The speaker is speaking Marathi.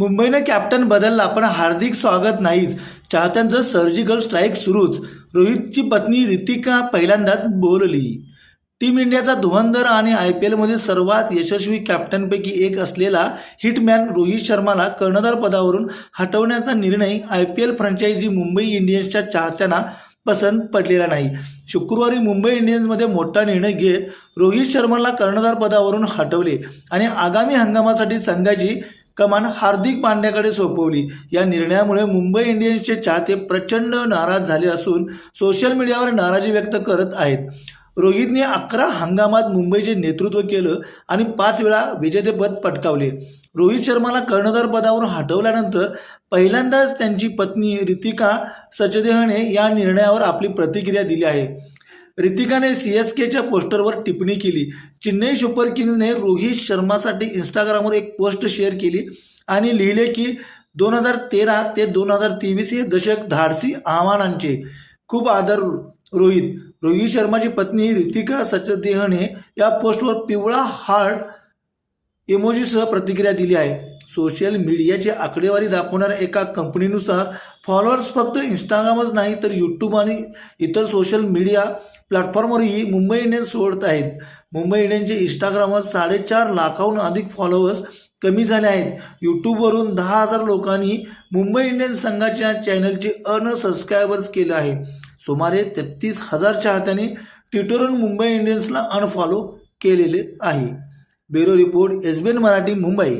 मुंबईनं कॅप्टन बदलला पण हार्दिक स्वागत नाहीच. चाहत्यांचं सर्जिकल स्ट्राईक सुरूच. रोहितची पत्नी रितिका पहिल्यांदाच बोलली. टीम इंडियाचा धुवंधर आणि आय पी एलमध्ये सर्वात यशस्वी कॅप्टनपैकी एक असलेला हिटमॅन रोहित शर्माला कर्णधार पदावरून हटवण्याचा निर्णय I P L franchise Mumbai इंडियन्सच्या चाहत्यांना पसंत पडलेला नाही. शुक्रवारी मुंबई इंडियन्समध्ये मोठा निर्णय घेत रोहित शर्माला कर्णधार पदावरून हटवले आणि आगामी हंगामासाठी संघाची कमान हार्दिक पांड्याकडे सोपवली. या निर्णयामुळे मुंबई इंडियन्सचे चाहते प्रचंड नाराज झाले असून सोशल मीडियावर नाराजी व्यक्त करत आहेत. रोहितने अकरा हंगामात मुंबईचे नेतृत्व केलं आणि पाच वेळा विजेतेपद पटकावले. रोहित शर्माला कर्णधार पदावरून हटवल्यानंतर पहिल्यांदाच त्यांची पत्नी रितिका सचदेहने या निर्णयावर आपली प्रतिक्रिया दिली आहे. रितिकाने सी एस केच्या पोस्टरवर टिप्पणी केली. चेन्नई सुपर किंग्सने रोहित शर्मासाठी इंस्टाग्रामवर एक पोस्ट शेअर केली आणि लिहिले की दोन हजार तेरा ते दोन हजार तेवीस हे दशक धाडसी आव्हानांचे. खूप आदर रोहित. रोहित शर्माची पत्नी रितिका सचदेहने या पोस्टवर पिवळा हार्ट इमोजीसह प्रतिक्रिया दिली आहे. सोशल मीडियाची आकडेवारी दाखवणाऱ्या एका कंपनीनुसार फॉलोअर्स फक्त इंस्टाग्रामच नाही तर यूट्यूब आणि इतर सोशल मीडिया प्लॅटफॉर्मवरही मुंबई इंडियन्स सोडत आहेत. मुंबई इंडियन्सचे इंस्टाग्रामवर साडेचार लाखाहून अधिक फॉलोअर्स कमी झाले आहेत. यूट्यूबवरून दहा हजार लोकांनी मुंबई इंडियन्स संघाच्या चॅनलचे अनसबस्क्रायबर्स केले आहे. सुमारे तेहतीस हजार चाहत्यांनी ट्विटरवरून मुंबई इंडियन्सला अनफॉलो केलेले आहे. Bureau report S B N Marathi Mumbai.